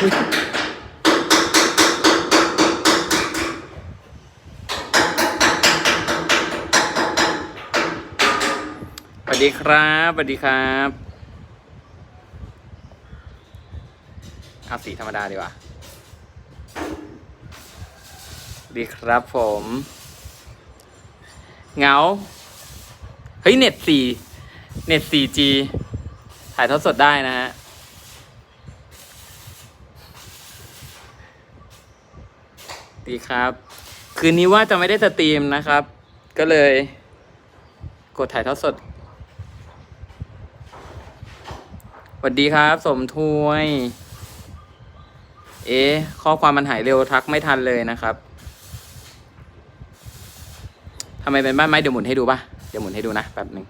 สวัสดีครับสวัสดีครับเอาสีธรรมดาดีกว่าดีครับผมเหงาเฮ้ย เน็ตสี่เน็ต 4G ถ่ายทอดสดได้นะฮะ ดีครับ คืนนี้ว่าจะไม่ได้สตรีมนะครับ ก็เลย กดถ่ายทอดสดสวัสดีครับ สมทวย เอ๊ะข้อความมันหายเร็วทักไม่ทันเลยนะครับทำไมเป็นบ้านไม้เดี๋ยวหมุนให้ดูป่ะ เดี๋ยวหมุนให้ดูนะแป๊บหนึ่ง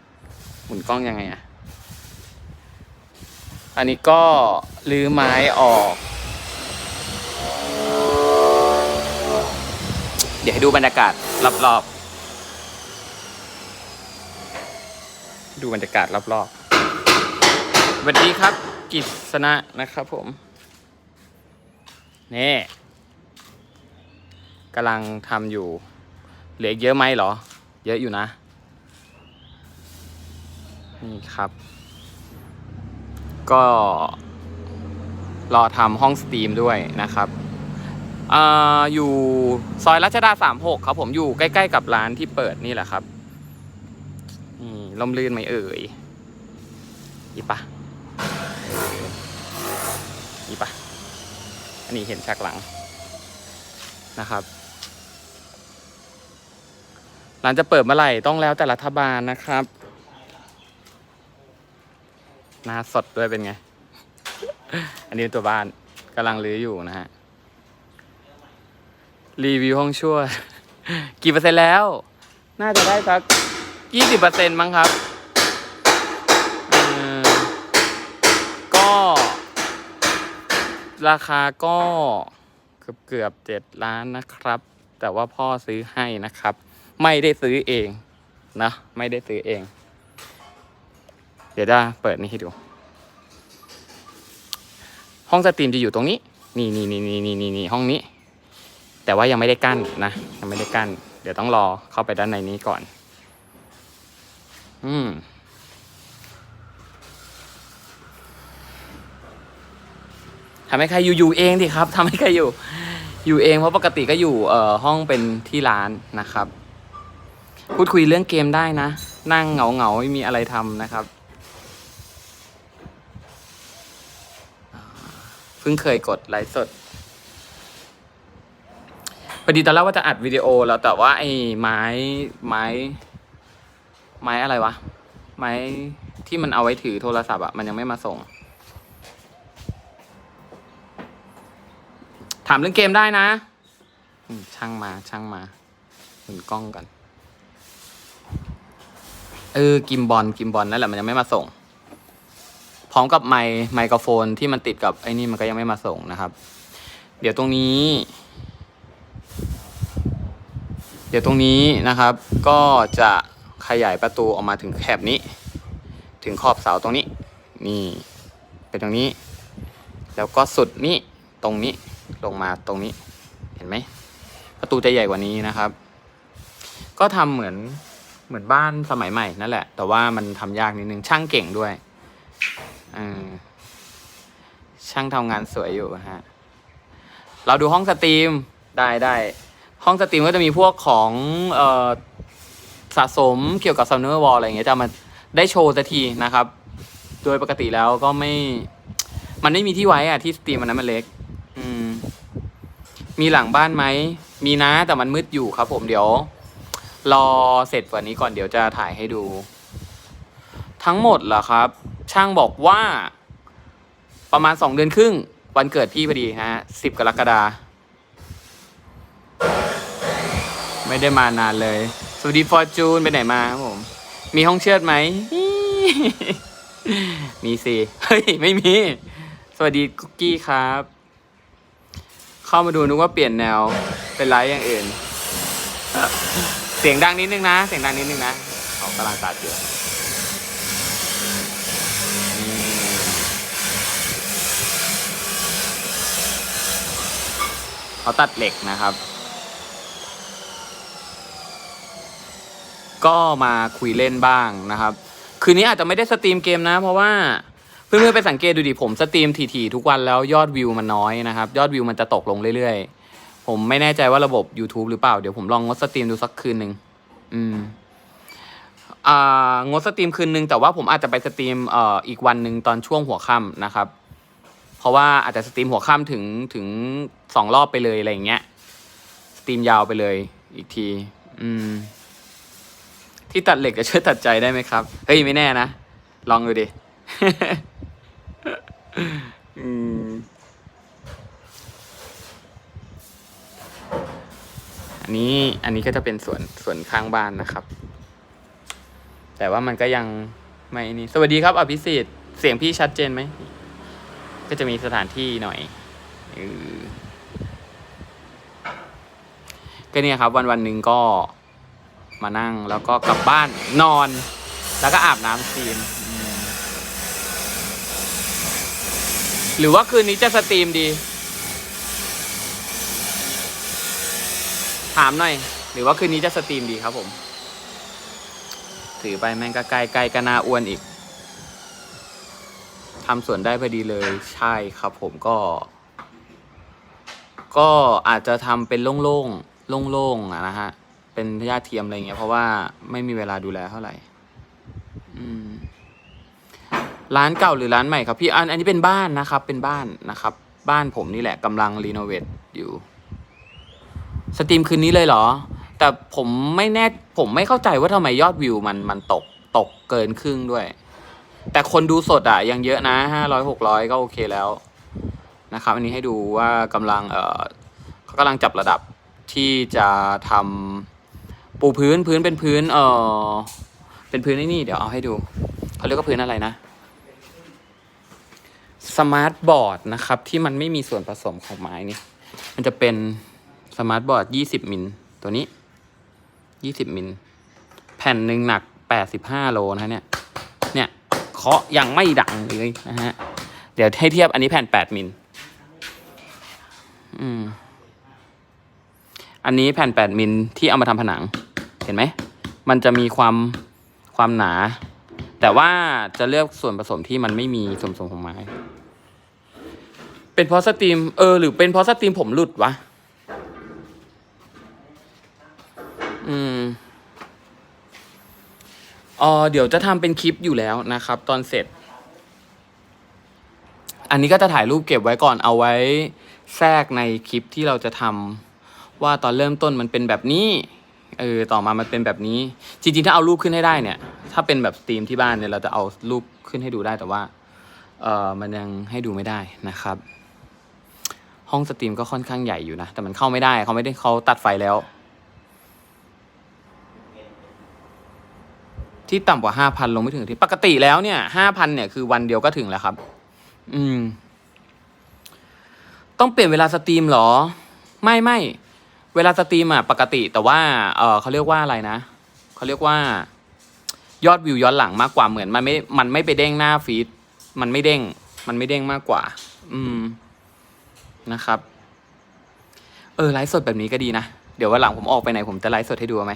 หมุนกล้องยังไงอะอันนี้ก็ลื้อไม้ออก เดี๋ยวให้ดูบรรยากาศรอบๆ ดูบรรยากาศรอบๆสวัสดีครับกิษณะนะครับผม นี่กำลังทำอยู่ เหลืออีกเยอะไหมเหรอ เยอะอยู่นะ นี่ครับ ก็รอทำห้องสตรีมด้วยนะครับ อยู่ซอยรัชดาสามหกครับผมอยู่ใกล้ๆกับร้านที่เปิดนี่แหละครับนี่ลมลื่นไหมเอ่ยอีปะอีปะอันนี้เห็นฉากหลังนะครับร้านจะเปิดเมื่อไหร่ต้องแล้วแต่รัฐบาลนะครับหน้าสดด้วยเป็นไง อันนี้ตัวบ้านกำลังรื้ออยู่นะฮะ รีวิวห้องชั่ว กี่เปอร์เซ็นต์แล้ว น่าจะได้สักยี่สิบเปอร์เซ็นต์มั้งครับเอ่อก็ ราคาก็เกือบเกือบเจ็ดล้านนะครับ แต่ว่าพ่อซื้อให้นะครับ ไม่ได้ซื้อเองนะไม่ได้ซื้อเอง เดี๋ยวจะเปิดนี่ให้ดู ห้องสตรีมจะอยู่ตรงนี้ นี่นี่นี่นี่นี่นี่นี่ห้องนี้ แต่ว่ายังไม่ได้กั้นนะยังไม่ได้กั้น เดี๋ยวต้องรอเข้าไปด้านในนี้ก่อน อืมทำให้ใครอยู่อยู่เองดิครับทำให้ใครอยู่ อยู่เองเพราะปกติก็อยู่เอ่อห้องเป็นที่ร้านนะครับ พูดคุยเรื่องเกมได้นะ นั่งเหงาเหงาไม่มีอะไรทำนะครับเพิ่งเคยกดไลฟ์สด พอดีตอนแรกว่าจะอัดวิดีโอแล้วแต่ว่าไอ้ไม้ไม้ ไม้อะไรวะ ไม้ที่มันเอาไว้ถือโทรศัพท์อะมันยังไม่มาส่ง ถามเรื่องเกมได้นะช่างมาช่างมาหมุนกล้องกันเออกิมบอลกิมบอลนั่นแหละมันยังไม่มาส่ง พร้อมกับไมค์ไมโครโฟนที่มันติดกับไอ้นี่มันก็ยังไม่มาส่งนะครับ เดี๋ยวตรงนี้ เดี๋ยวตรงนี้นะครับก็จะขยายประตูออกมาถึงแคบนี้ ถึงขอบเสาตรงนี้ นี่เป็นตรงนี้ แล้วก็สุดนี้ตรงนี้ลงมาตรงนี้เห็นไหมประตูจะใหญ่กว่านี้นะครับ ก็ทำเหมือนเหมือนบ้านสมัยใหม่นั่นแหละ แต่ว่ามันทำยากนิดนึงช่างเก่งด้วยช่างทำงานสวยอยู่ฮะเราดูห้องสตรีมได้ได้ ห้องสตรีมก็จะมีพวกของเอ่อสะสมเกี่ยวกับซัมเนอร์วอลอะไรอย่างเงี้ยจะมาได้โชว์สักทีนะครับ โดยปกติแล้วก็ไม่ มันไม่มีที่ไว้อะที่สตรีมมันนั้นมันเล็ก อืม มีหลังบ้านไหม มีนะแต่มันมืดอยู่ครับ ผมเดี๋ยว รอเสร็จกว่านี้ก่อนเดี๋ยวจะถ่ายให้ดู ทั้งหมดเหรอครับ ช่างบอกว่า ประมาณสองเดือนครึ่ง วันเกิดพี่พอดีฮะสิบกรกฎาคม ไม่ได้มานานเลย สวัสดีฟอร์จูนไปไหนมาครับผม มีห้องเชือดไหม มีสิ เฮ้ย ไม่มี สวัสดีกุ๊กกี้ครับ เข้ามาดูนึกว่าเปลี่ยนแนว เป็นไลฟ์อย่างอื่น เสียงดังนิดนึงนะ เสียงดังนิดนึงนะเขากำลังตัดอยู่นี่เขาตัดเหล็กนะครับ ก็มาคุยเล่นบ้างนะครับ คืนนี้อาจจะไม่ได้สตรีมเกมนะ เพราะว่าเพื่อนๆไปสังเกตดูดิผมสตรีมถี่ๆทุกวันแล้วยอดวิวมันน้อยนะครับ ยอดวิวมันจะตกลงเรื่อยๆ ผมไม่แน่ใจว่าระบบ YouTube หรือเปล่า เดี๋ยวผมลองงดสตรีมดูสักคืนหนึ่งอืมอ่างดสตรีมคืนนึงแต่ว่าผมอาจจะไปสตรีมเอ่ออีกวันหนึ่งตอนช่วงหัวค่ำนะครับ เพราะว่าอาจจะสตรีมหัวค่ำถึงถึงสองรอบไปเลยอะไรอย่างเงี้ยสตรีมยาวไปเลยอีกที อืม ที่ตัดเหล็กจะช่วยตัดใจได้ไหมครับ เฮ้ย ไม่แน่นะ ลองดูดิอันนี้อันนี้ก็จะเป็นส่วนส่วนข้างบ้านนะครับ แต่ว่ามันก็ยังไม่นี่ สวัสดีครับ อภิสิทธิ์เสียงพี่ชัดเจนไหม ก็จะมีสถานที่หน่อยอก็เนี่ยครับ วันวันหนึ่งก็ มานั่งแล้วก็กลับบ้านนอน แล้วก็อาบน้ำสตรีม หรือว่าคืนนี้จะสตรีมดี ถามหน่อย หรือว่าคืนนี้จะสตรีมดีครับผม ถือไปแม่งก็ใกล้ใกล้ก็น่าอ้วนอีกทำสวนได้พอดีเลยใช่ครับผมก็ ก็อาจจะทำเป็นโล่งๆโล่งๆนะฮะ เป็นพยาธิเทียมอะไรเงี้ยเพราะว่าไม่มีเวลาดูแลเท่าไหร่ร้านเก่าหรือร้านใหม่ครับพี่อันอันนี้เป็นบ้านนะครับ เป็นบ้านนะครับ บ้านผมนี่แหละกำลังรีโนเวทอยู่สตรีมคืนนี้เลยเหรอ แต่ผมไม่แน่ผมไม่เข้าใจว่าทำไมยอดวิวมันมันตกตกเกินครึ่งด้วย แต่คนดูสดอะยังเยอะนะห้าร้อยหกร้อยก็โอเคแล้วนะครับ อันนี้ให้ดูว่ากำลังเออเขากำลังจับระดับที่จะทำ ปูพื้นพื้นเป็นพื้นเออเป็นพื้นไอ้นี่เดี๋ยวเอาให้ดูเขาเรียกว่าพื้นอะไรนะสมาร์ทบอร์ดนะครับ ที่มันไม่มีส่วนผสมของไม้นี่ มันจะเป็นสมาร์ทบอร์ดยี่สิบมิลตัวนี้ยี่สิบมิลแผ่นหนึ่งหนักแปดสิบห้าโลนะเนี่ย เนี่ยเคาะยังไม่ดังเลยนะฮะ เดี๋ยวให้เทียบอันนี้แผ่นแปดมิลอืม อันนี้แผ่นแปดมิลที่เอามาทำผนัง ห็นไหม มันจะมีความความหนา แต่ว่าจะเลือกส่วนผสมที่มันไม่มีส่วนผสมของไม้ เป็นเพราะสตรีมเออหรือเป็นเพราะสตรีมผมหลุดวะ อืมเออเดี๋ยวจะทำเป็นคลิปอยู่แล้วนะครับ ตอนเสร็จ อันนี้ก็จะถ่ายรูปเก็บไว้ก่อนเอาไว้แทรกในคลิปที่เราจะทำว่าตอนเริ่มต้นมันเป็นแบบนี้ เออต่อมามันเป็นแบบนี้ จริงๆ ถ้าเอารูปขึ้นให้ได้เนี่ย ถ้าเป็นแบบสตรีมที่บ้านเนี่ย เราจะเอารูปขึ้นให้ดูได้แต่ว่าเออมันยังให้ดูไม่ได้นะครับ ห้องสตรีมก็ค่อนข้างใหญ่อยู่นะ แต่มันเข้าไม่ได้เขาไม่ได้เขาตัดไฟแล้ว ที่ต่ำกว่าห้าพันลงไม่ถึงที่ปกติแล้วเนี่ยห้าพันเนี่ยคือวันเดียวก็ถึงแล้วครับ อืม ต้องเปลี่ยนเวลาสตรีมเหรอ ไม่ไม่ เวลาสตรีมอะปกติแต่ว่าเออเขาเรียกว่าอะไรนะเขาเรียกว่ายอดวิวย้อนหลังมากกว่าเหมือนมันไม่ มันไม่ไปเด้งหน้าฟีดมันไม่เด้ง มันไม่เด้งมากกว่า อืมนะครับ เออไลฟ์สดแบบนี้ก็ดีนะ เดี๋ยววันหลังผมออกไปไหนผมจะไลฟ์สดให้ดูไหม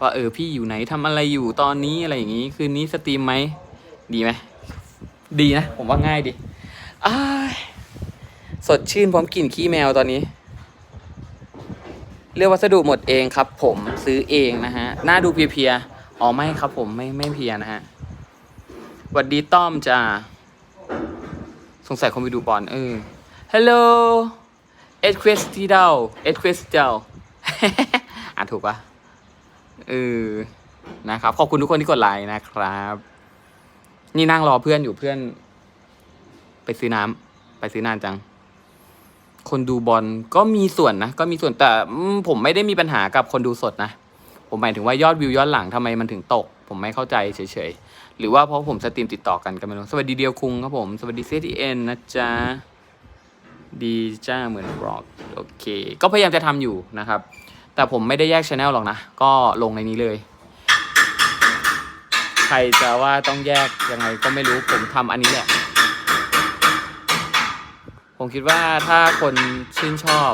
ว่าเออพี่อยู่ไหนทำอะไรอยู่ตอนนี้อะไรอย่างนี้ คืนนี้สตรีมไหมดีไหมดีนะ ผมว่าง่ายดีอสดชื่นพร้อมกลิ่นขี้แมวตอนนี้ เรียกวัสดุหมดเองครับ ผมซื้อเองนะฮะหน้าดูเพียๆอ๋อไม่ครับผมไม่ไม่เพียนะฮะหวัดดีต้อมจ้าสงสัยคงไปดูบอลเออ Hello เอ็ดควิสติเดลเอ็ดควิสเดลอ่านถูกปะเออนะครับ ขอบคุณทุกคนที่กดไลค์นะครับ นี่นั่งรอเพื่อนอยู่เพื่อน ไปซื้อน้ำไปซื้อนานจัง คนดูบอลก็มีส่วนนะ ก็มีส่วนแต่ผมไม่ได้มีปัญหากับคนดูสดนะ ผมหมายถึงว่ายอดวิวย้อนหลังทำไมมันถึงตก ผมไม่เข้าใจเฉยๆ หรือว่าเพราะผมสตรีมติดต่อกันกันไม่รู้สวัสดีเดียวคุงครับผม สวัสดีเซทีเอ็นนะจ๊ะ ดีจ้าเหมือนบล็อกโอเค ก็พยายามจะทำอยู่นะครับ แต่ผมไม่ได้แยกช anel หรอกนะ ก็ลงในนี้เลย ใครจะว่าต้องแยกยังไงก็ไม่รู้ผมทำอันนี้แหละ ผมคิดว่าถ้าคนชื่นชอบ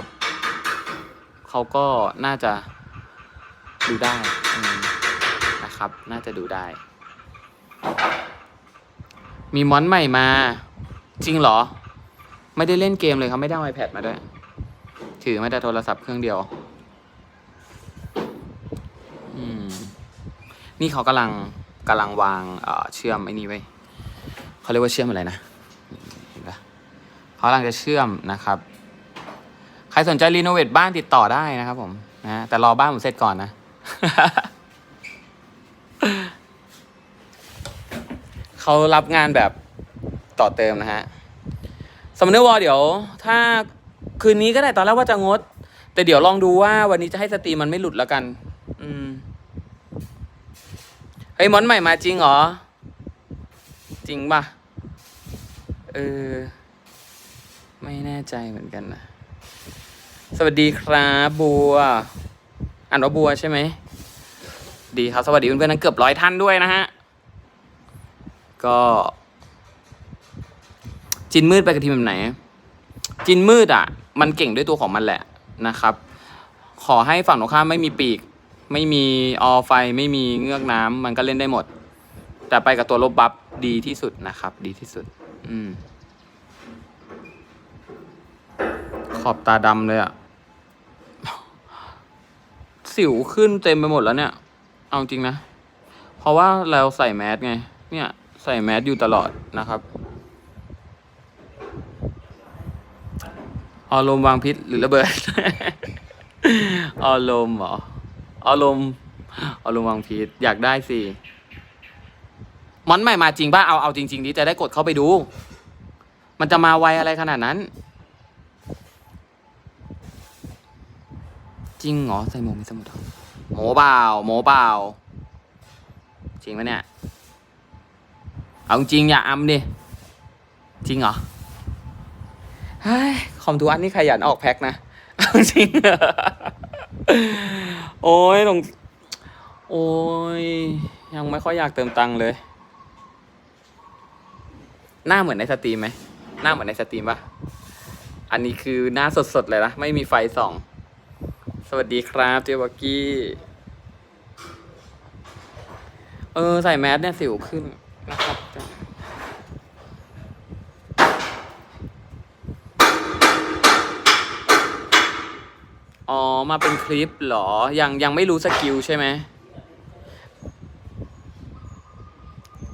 เขาก็น่าจะดูได้นะครับ น่าจะดูได้ มีมอนใหม่มา จริงเหรอ ไม่ได้เล่นเกมเลยครับ ไม่ได้เอา iPad มาด้วย ถือไม่ได้โทรศัพท์เครื่องเดียวนี่เขากำลังกำลังวางเอ่อเชื่อมไอ้นี่ไว้เขาเรียกว่าเชื่อมอะไรนะ เขากำลังจะเชื่อมนะครับ ใครสนใจรีโนเวทบ้านติดต่อได้นะครับผมนะแต่รอบ้านผมเสร็จก่อนนะเขารับงานแบบต่อเติมนะฮะสมมติวอเดี๋ยว ถ้าคืนนี้ก็ได้ตอนแรกว่าจะงด แต่เดี๋ยวลองดูว่าวันนี้จะให้สตรีมมันไม่หลุดแล้วกัน อืมเฮ้ยมอนใหม่มาจริงเหรอ จริงป่ะ เออ ไม่แน่ใจเหมือนกันนะ สวัสดีครับบัว อ่านว่าบัวใช่ไหม ดีครับ สวัสดีเพื่อนๆทั้งเกือบร้อยท่านด้วยนะฮะ ก็ จินมืดไปกับทีมแบบไหน จินมืดอะ มันเก่งด้วยตัวของมันแหละนะครับ ขอให้ฝั่งตรงข้ามไม่มีปีก ไม่มีออไฟ ไม่มีเงือกน้ำมันก็เล่นได้หมด แต่ไปกับตัวลบบัฟดีที่สุดนะครับ ดีที่สุด อืม ข อบตาดำเลยอะสิวขึ้นเต็มไปหมดแล้วเนี่ย เอาจริงนะ เพราะว่าเราใส่แมสไง เนี่ยใส่แมสอยู่ตลอดนะครับ อารมณ์วางพิษหรือระเบิด อารมณ์เหรอ อารมณ์ อารมณ์วางพิษอยากได้สิมอนใหม่มาจริงป่ะ เอา เอาจริงๆดิจะได้กดเข้าไปดู มันจะมาไวอะไรขนาดนั้น ริงเหรอใส่หมวกมีสมุดเหรอโมเปล่าโมเปล่าจริงปะเนี่ย เอาจริงอย่าอำดิ จริงเหรอเฮ้ยคอมทุกอันนี่ขยันออกแพ็คนะเอาจริง โอ้ยลงโอ้ย ยังไม่ค่อยอยากเติมตังค์เลย หน้าเหมือนในสตรีมไหม หน้าเหมือนในสตรีมปะอันนี้คือหน้าสดๆเลยนะ ไม่มีไฟส่อง สวัสดีครับเจวักกี้ เออ ใส่แมสเนี่ยสิวขึ้นนะครับอ๋อ มาเป็นคลิปเหรอ ยังยังไม่รู้สกิลใช่ไหม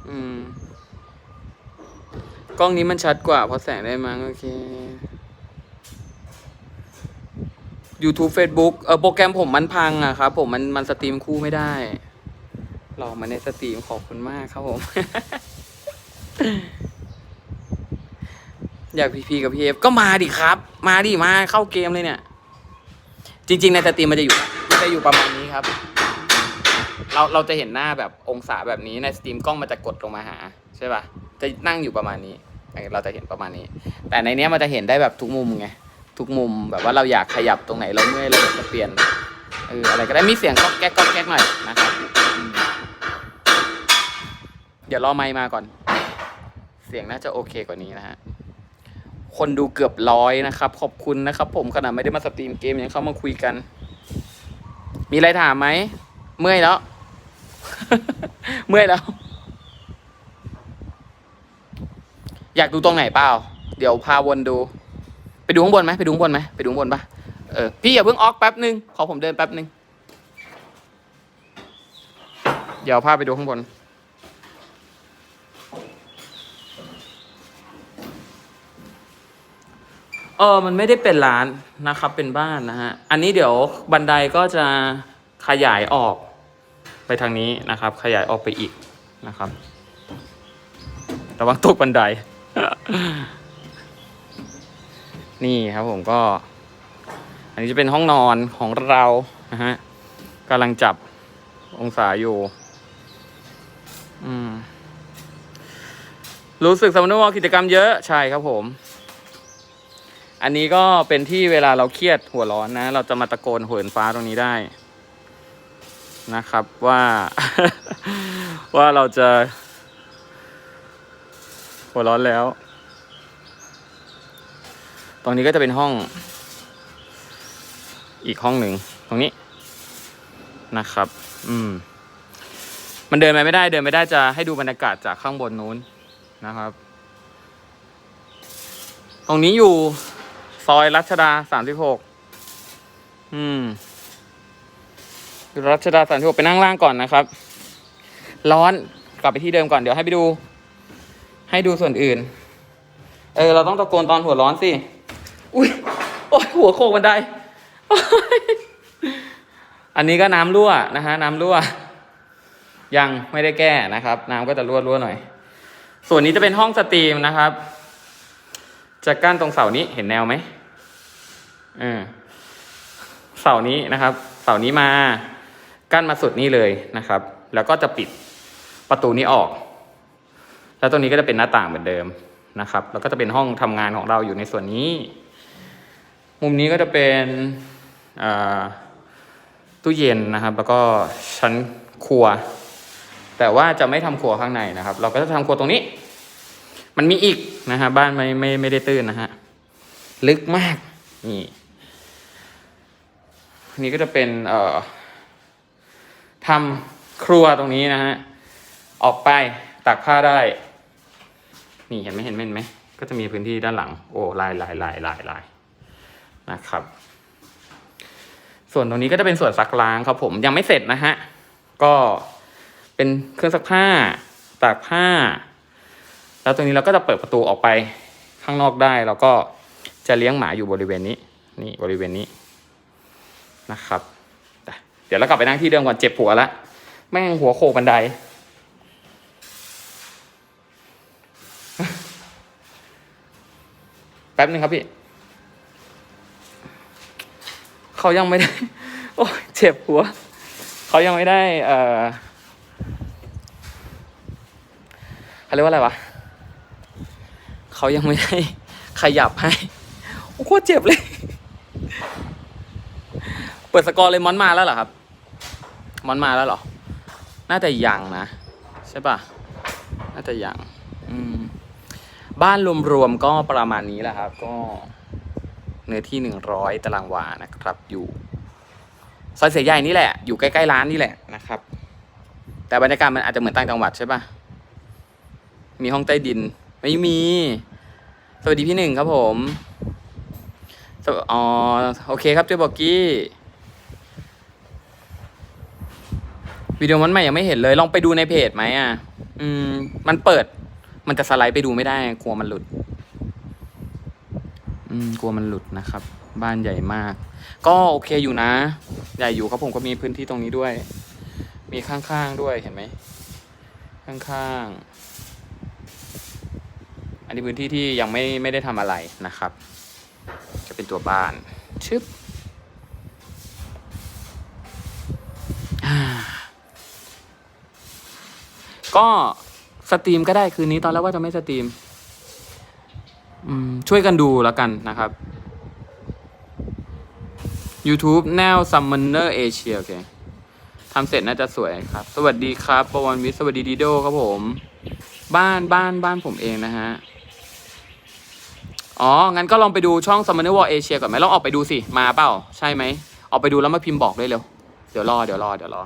อืม กล้องนี้มันชัดกว่าเพราะแสงได้มั้งโอเค YouTube Facebook เออโปรแกรมผมมันพังอะครับผมมันมันสตรีมคู่ไม่ได้ลองมาในสตรีมขอบคุณมากครับผม อยากพีพีกับพีเอฟก็มาดิครับ มาดิมาเข้าเกมเลยเนี่ย จริง ๆ ในสตรีมมันจะอยู่มันจะอยู่ประมาณนี้ครับ เราเราจะเห็นหน้าแบบองศาแบบนี้ในสตรีมกล้องมันจะกดลงมาหาใช่ป่ะจะนั่งอยู่ประมาณนี้เออเราจะเห็นประมาณนี้ แต่ในเนี้ยมันจะเห็นได้แบบทุกมุมไง ทุกมุม แบบว่าเราอยากขยับตรงไหนเราเมื่อยเราอยากจะเปลี่ยนเอออะไรก็ได้มีเสียงก๊อกแก๊กก๊อกแก๊กหน่อยนะครับเดี๋ยวรอไมค์มาก่อน เสียงน่าจะโอเคกว่านี้นะฮะคนดูเกือบร้อยนะครับ ขอบคุณนะครับ ผมขนาดไม่ได้มาสตรีมเกมยังเข้ามาคุยกัน มีอะไรถามไหมเมื่อยแล้ว เมื่อยแล้ว อยากดูตรงไหนเปล่า เดี๋ยวพาวนดู ดูข้างบนไหมไปดูข้างบนไหมไปดูข้างบนปะเออพี่อย่าเพิ่งออกแป๊บนึงขอผมเดินแป๊บนึงเดี๋ยวพาไปดูข้างบน เออมันไม่ได้เป็นร้านนะครับเป็นบ้านนะฮะ อันนี้เดี๋ยวบันไดก็จะขยายออกไปทางนี้นะครับ ขยายออกไปอีกนะครับ ระวังตกบันได นี่ครับผมก็ อันนี้จะเป็นห้องนอนของเรานะฮะกำลังจับองศาอยู่ อืม รู้สึกสมนุวกิจกรรมเยอะใช่ครับผม อันนี้ก็เป็นที่เวลาเราเครียดหัวร้อนนะ เราจะมาตะโกนโหินฟ้าตรงนี้ได้ นะครับว่า ว่าเราจะ หัวร้อนแล้ว ตรงนี้ก็จะเป็นห้อง อีกห้องหนึ่งตรงนี้นะครับ อืม มันเดินไปไม่ได้เดินไม่ได้จะให้ดูบรรยากาศจากข้างบนนู้นนะครับ ตรงนี้อยู่ซอยรัชดาสามสิบหกอืมอยู่รัชดาสามสิบหกไปนั่งล่างก่อนนะครับ ร้อนกลับไปที่เดิมก่อนเดี๋ยวให้ไปดู ให้ดูส่วนอื่น เออ เราต้องตะโกนตอนหัวร้อนสิ อุ้ยโอ้ยหัวโขกบันได อันนี้ก็น้ำรั่วนะฮะน้ำรั่ว ยังไม่ได้แก้นะครับ น้ำก็จะรั่วรั่วหน่อย ส่วนนี้จะเป็นห้องสตรีมนะครับ จะกั้นตรงเสานี้เห็นแนวไหมเออเสานี้นะครับ เสานี้มากั้นมาสุดนี้เลยนะครับ แล้วก็จะปิดประตูนี้ออก แล้วตรงนี้ก็จะเป็นหน้าต่างเหมือนเดิมนะครับ แล้วก็จะเป็นห้องทำงานของเราอยู่ในส่วนนี้ มุมนี้ก็จะเป็นตู้เย็นนะครับ แล้วก็ชั้นครัว แต่ว่าจะไม่ทำครัวข้างในนะครับ เราก็จะทำครัวตรงนี้ มันมีอีกนะฮะบ้านไม่ไม่ไม่ได้ตื้นนะฮะลึกมากนี่นนี้ก็จะเป็นเอ่อทำครัวตรงนี้นะฮะออกไปตากผ้าได้ นี่เห็นไหมเห็นไหมเห็นไหมก็จะมีพื้นที่ด้านหลัง โอ้ลายลายลายลายลาย นะครับ ส่วนตรงนี้ก็จะเป็นส่วนซักล้างครับผมยังไม่เสร็จนะฮะก็เป็นเครื่องซักผ้าตากผ้า แล้วตรงนี้เราก็จะเปิดประตูออกไปข้างนอกได้ แล้วก็จะเลี้ยงหมาอยู่บริเวณนี้ นี่บริเวณนี้นะครับ เดี๋ยวเรากลับไปนั่งที่เดิมก่อนเจ็บหัวละแม่งหัวโขกบันไดแป๊บนึงครับพี่ เขายังไม่ได้ โอ้ยเจ็บหัว เขายังไม่ได้ เอ่อเขาเรียกว่าอะไรวะเขายังไม่ได้ขยับให้โอ้โคตรเจ็บเลย เปิดสกอร์เลยมอนมาแล้วเหรอครับ มอนมาแล้วเหรอ น่าจะยังนะ ใช่ปะน่าจะยัง อืม บ้านรวมๆก็ประมาณนี้แหละครับ ก็ เนื้อที่หนึ่งร้อยตารางวานะครับ อยู่ซอยเสียใหญ่นี่แหละ อยู่ใกล้ๆร้านนี่แหละนะครับ แต่บรรยากาศมันอาจจะเหมือนต่างจังหวัดใช่ปะมีห้องใต้ดิน ไม่มี สวัสดีพี่หนึ่งครับผมสอ๋อโอเคครับเจ้าบอกกี้วิดีโอมันใหม่ยังไม่เห็นเลย ลองไปดูในเพจไหมอะ อืม มันเปิด มันจะสไลด์ไปดูไม่ได้ กลัวมันหลุด อืมกลัวมันหลุดนะครับ บ้านใหญ่มาก ก็โอเคอยู่นะ ใหญ่อยู่ครับผมก็มีพื้นที่ตรงนี้ด้วย มีข้างๆด้วยเห็นไหม ข้างๆ อันนี้พื้นที่ที่ยังไม่ไม่ได้ทำอะไรนะครับ จะเป็นตัวบ้านชึบก็สตรีมก็ได้คืนนี้ตอนแรกว่าจะไม่สตรีม ช่วยกันดูแล้วกันนะครับ YouTube แนว Summoner Asia โอเคทำเสร็จน่าจะสวยครับ สวัสดีครับปวันวิสวัสดีดีโดครับผม บ้านบ้านบ้านผมเองนะฮะ อ๋อ งั้นก็ลองไปดูช่อง Summoner War Asia ก่อนไหมลองออกไปดูสิ มาเปล่า ใช่ไหม ออกไปดูแล้วมาพิมพ์บอกได้เร็ว เดี๋ยวรอ เดี๋ยวรอ เดี๋ยวรอ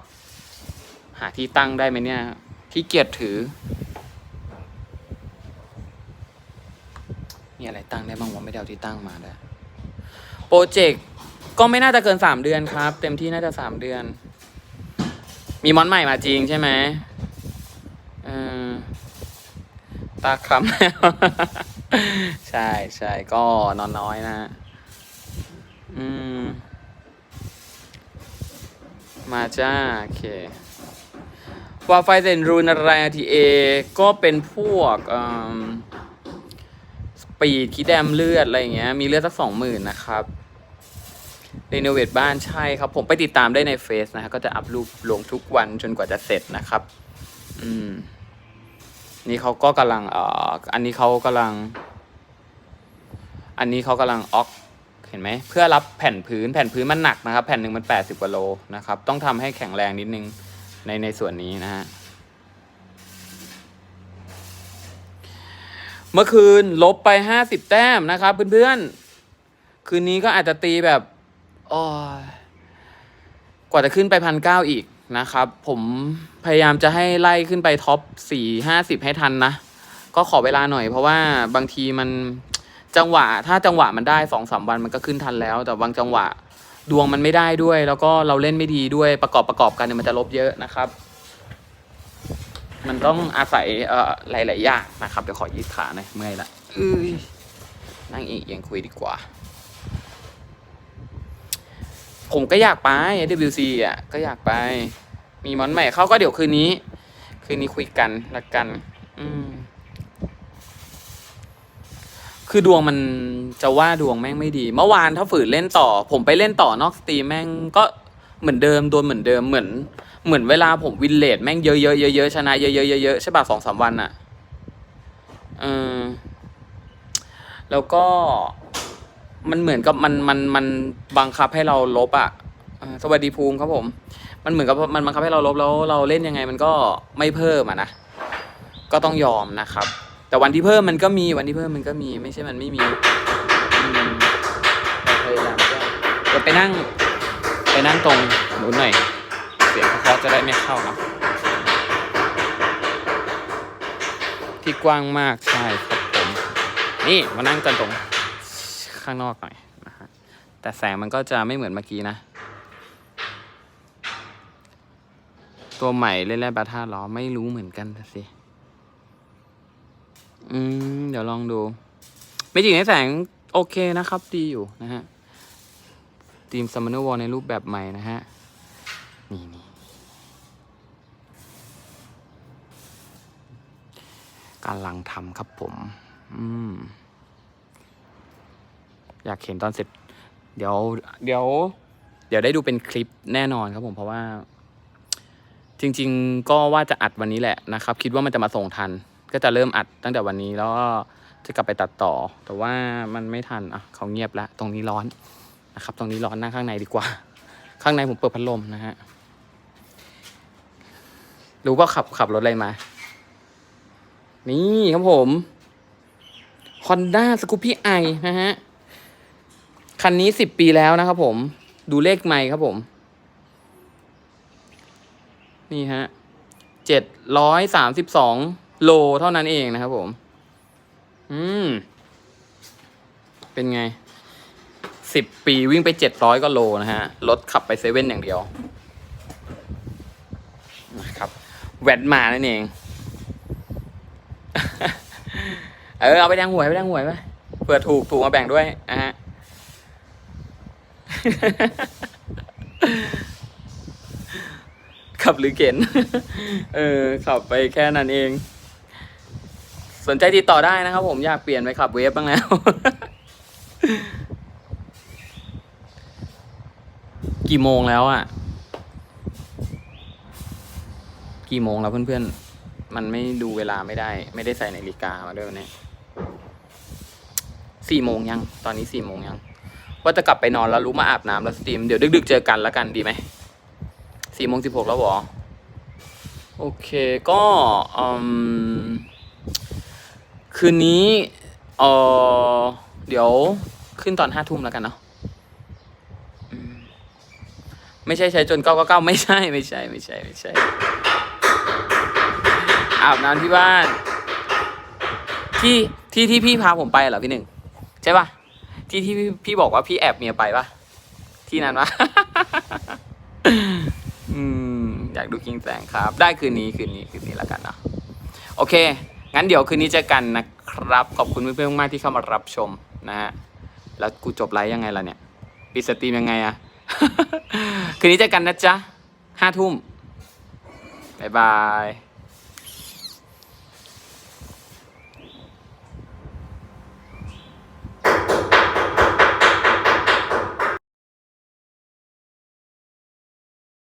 หาที่ตั้งได้ไหมเนี่ย ขี้เกียจถือ มีอะไรตั้งได้บ้างวะไม่ได้เอาที่ตั้งมาด้วยโปรเจกต์ก็ไม่น่าจะเกินสามเดือนครับ เต็มที่น่าจะสามเดือน มีมอนใหม่มาจริงใช่ไหมเออตาคำใช่ใช่ก็นอนน้อยนะ อืม มาจ้า โอเควาไฟเซนรูนอะไรทีเอก็เป็นพวกอืม ปีดคิดแดมเลือดอะไรอย่างเงี้ยมีเลือดสักสองหมื่นนะครับรีโนเวทบ้านใช่ครับ ผมไปติดตามได้ในเฟซนะฮะก็จะอัพรูปลงทุกวันจนกว่าจะเสร็จนะครับ อืม นี่เขาก็กำลังเอ่ออันนี้เขากำลัง อันนี้เขากำลังออกเห็นไหมเพื่อรับแผ่นพื้นแผ่นพื้นมันหนักนะครับ แผ่นหนึ่งมันแปดสิบกว่าโลนะครับ ต้องทำให้แข็งแรงนิดนึงในในส่วนนี้นะฮะ เมื่อคืนลบไปห้าสิบแต้มนะครับเพื่อนๆ คืนนี้ก็อาจจะตีแบบโอ้ยว่าจะขึ้นไปพันเก้าอีกนะครับ ผมพยายามจะให้ไล่ขึ้นไปท็อปสี่ห้าสิบให้ทันนะ ก็ขอเวลาหน่อยเพราะว่าบางทีมันจังหวะ ถ้าจังหวะมันได้สองสามวันมันก็ขึ้นทันแล้ว แต่บางจังหวะดวงมันไม่ได้ด้วย แล้วก็เราเล่นไม่ดีด้วยประกอบประกอบกันเนี่ยมันจะลบเยอะนะครับ มันต้องอาศัยเอ่อหลายๆอย่างนะครับเดี๋ยวขอยืดขาหน่อยเมื่อยละเอ้ยนั่งอีกยังคุยดีกว่า ผมก็อยากไป WC อะก็อยากไป มีมอนใหม่เข้าก็เดี๋ยวคืนนี้ คืนนี้คุยกันละกัน อืมคือดวงมันจะว่าดวงแม่งไม่ดี เมื่อวานถ้าฝืนเล่นต่อ ผมไปเล่นต่อนอกสตรีมแม่งก็เหมือนเดิมโดนเหมือนเดิมเหมือน เหมือนเวลาผมวินเลดแม่งเยอะๆเยอะๆชนะเยอะๆเยอะๆใช่ป่ะสองสามวันอะเออแล้วก็มันเหมือนกับมันมันมันบังคับให้เราลบอะสวัสดีภูมิครับผม มันเหมือนกับมันบังคับให้เราลบแล้ว เราเล่นยังไงมันก็ไม่เพิ่มอะนะก็ต้องยอมนะครับ แต่วันที่เพิ่มมันก็มีวันที่เพิ่มมันก็มีไม่ใช่มันไม่มีพยายามก้เดี๋ยวไปนั่งไปนั่งตรงนู้นหน่อย สียงเคาะจะได้ไม่เข้านะที่กว้างมากใช่ครับผมนี่มานั่งกันตรงข้างนอกหน่อยนะฮะแต่แสงมันก็จะไม่เหมือนเมื่อกี้นะ ตัวใหม่เล่นแร่บาท่าล้อไม่รู้เหมือนกันสิอืมเดี๋ยวลองดู ไม่จริงให้แสงโอเคนะครับ ดีอยู่นะฮะทีมซัมมอนวอลในรูปแบบใหม่นะฮะ นี่นี่ กำลังทำครับผม อืม อยากเห็นตอนเสร็จ เดี๋ยว เดี๋ยว เดี๋ยวได้ดูเป็นคลิปแน่นอนครับผมเพราะว่า จริง ๆ ก็ว่าจะอัดวันนี้แหละนะครับ คิดว่ามันจะมาส่งทัน ก็จะเริ่มอัดตั้งแต่วันนี้แล้วก็จะกลับไปตัดต่อ แต่ว่ามันไม่ทันอะเขาเงียบแล้วตรงนี้ร้อนนะครับ ตรงนี้ร้อนนั่งข้างในดีกว่า ข้างในผมเปิดพัดลมนะฮะรู้ว่าขับขับรถอะไรมา นี่ครับผม Honda Scoopy i นะฮะ คันนี้สิบปีแล้วนะครับผม ดูเลขไม่ครับผม นี่ฮะเจ็ดร้อยสามสิบสองโลเท่านั้นเองนะครับผม อืม เป็นไงสิบปีวิ่งไปเจ็ดร้อยก็โลนะฮะ รถขับไปเซเว่นอย่างเดียวนะครับ แวดมานั่นเอง เออเอาไปแดงหวยไปแดงหวยไปเผื่อถูกถูกมาแบ่งด้วยนะฮะขับหรือเข็น เออขับไปแค่นั้นเอง สนใจติดต่อได้นะครับผมอยากเปลี่ยนไปขับเวฟบ้างแล้ว กี่โมงแล้วอะ กี่โมงแล้วเพื่อนๆ มันไม่ดูเวลาไม่ได้ ไม่ได้ใส่นาฬิกามาด้วยวันนี้สี่โมงยัง ตอนนี้สี่โมงยัง ว่าจะกลับไปนอนแล้วรู้มาอาบน้ำแล้วสตรีม เดี๋ยวดึกๆเจอกันแล้วกันดีไหมสี่โมงสิบหกแล้วหรอ โอเคก็คืนนี้เออเดี๋ยวขึ้นตอนห้าทุ่มแล้วกันเนาะไม่ใช่ใช้จนเก้าเก้าเก้าไม่ใช่ไม่ใช่ไม่ใช่ไม่ใช่ อาบน้ำที่บ้าน ที่ที่ที่พี่พาผมไปเหรอพี่หนึ่งใช่ปะที่ที่พี่พี่บอกว่าพี่แอบเมียไปปะที่นั้นปะอืมอยากดูคิงแสงครับ ได้คืนนี้คืนนี้คืนนี้แล้วกันเนาะโอเค งั้นเดี๋ยวคืนนี้เจอกันนะครับ ขอบคุณเพื่อนๆมากที่เข้ามารับชมนะฮะแล้วกูจบไลฟ์ยังไงล่ะเนี่ยปิดสตรีมยังไงอะคืนนี้เจอกันนะจ๊ะห้าทุ่มบ๊ายบาย